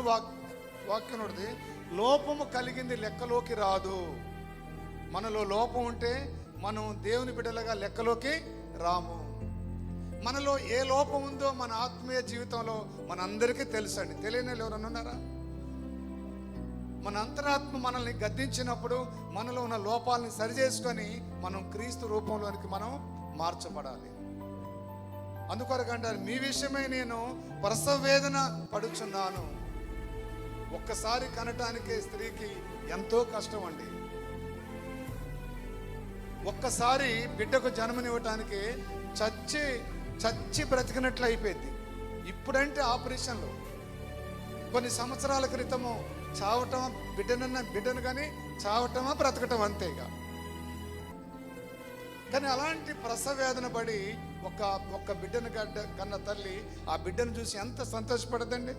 దేవుని వాక్ వాక్యం ఉన్నది లోపము కలిగింది లెక్కలోకి రాదు. మనలో లోపం ఉంటే మనం దేవుని బిడ్డలుగా లెక్కలోకి రాము. మనలో ఏ లోపం ఉందో మన ఆత్మీయ జీవితంలో మనందరికీ తెలుసండి. తెలియని ఎవరన్నా ఎవరైనా ఉన్నారా? మన అంతరాత్మ మనల్ని గద్దించినప్పుడు మనలో ఉన్న లోపాలని సరిచేసుకొని మనం క్రీస్తు రూపంలోనికి మనం మార్చబడాలి. అందుకొరకంటారు మీ విషయమై నేను ప్రసవ వేదన పడుచున్నాను. ఒక్కసారి కనటానికే స్త్రీకి ఎంతో కష్టం అండి. ఒక్కసారి బిడ్డకు జన్మనివ్వటానికి చచ్చి చచ్చి బ్రతికినట్లు అయిపోయింది. ఇప్పుడంటే ఆపరేషన్లు. కొన్ని సంవత్సరాల క్రితము చావటం బిడ్డనన్న బిడ్డను కానీ చావటమా బ్రతకటం అంతేగా కానీ అలాంటి ప్రసవేదన పడి ఒక ఒక్క బిడ్డను గడ్డ కన్న తల్లి ఆ బిడ్డను చూసి ఎంత సంతోషపడదండి?